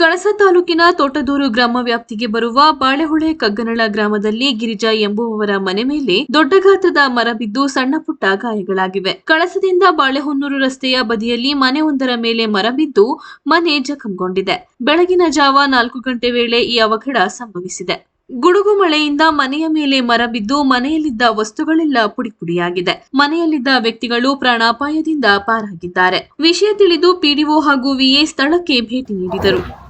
ಕಳಸ ತಾಲೂಕಿನ ತೋಟದೂರು ಗ್ರಾಮ ವ್ಯಾಪ್ತಿಗೆ ಬರುವ ಬಾಳೆಹೊಳೆ ಕಗ್ಗನಳ ಗ್ರಾಮದಲ್ಲಿ ಗಿರಿಜಾ ಎಂಬುವವರ ಮನೆ ಮೇಲೆ ದೊಡ್ಡ ಗಾತ್ರದ ಮರ ಬಿದ್ದು ಸಣ್ಣ ಪುಟ್ಟ ಗಾಯಗಳಾಗಿವೆ. ಕಳಸದಿಂದ ಬಾಳೆಹೊನ್ನೂರು ರಸ್ತೆಯ ಬದಿಯಲ್ಲಿ ಮನೆಯೊಂದರ ಮೇಲೆ ಮರ ಬಿದ್ದು ಮನೆ ಜಖಂಗೊಂಡಿದೆ. ಬೆಳಗಿನ ಜಾವ ನಾಲ್ಕು ಗಂಟೆ ವೇಳೆ ಈ ಅವಘಡ ಸಂಭವಿಸಿದೆ. ಗುಡುಗು ಮಳೆಯಿಂದ ಮನೆಯ ಮೇಲೆ ಮರ ಬಿದ್ದು ಮನೆಯಲ್ಲಿದ್ದ ವಸ್ತುಗಳೆಲ್ಲ, ಪುಡಿಪುಡಿಯಾಗಿದೆ. ಮನೆಯಲ್ಲಿದ್ದ ವ್ಯಕ್ತಿಗಳು ಪ್ರಾಣಾಪಾಯದಿಂದ ಪಾರಾಗಿದ್ದಾರೆ. ವಿಷಯ ತಿಳಿದು ಪಿಡಿಒ ಹಾಗೂ ವಿಎ ಸ್ಥಳಕ್ಕೆ ಭೇಟಿ ನೀಡಿದರು.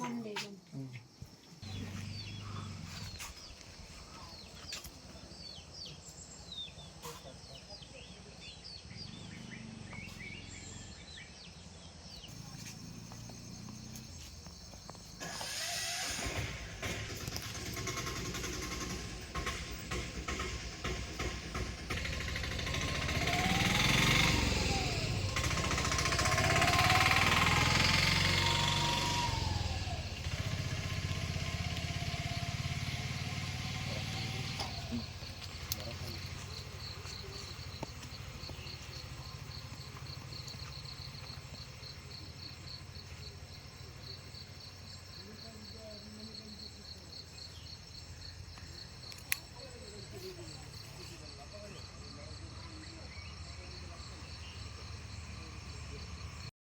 먹는데 좀. 응.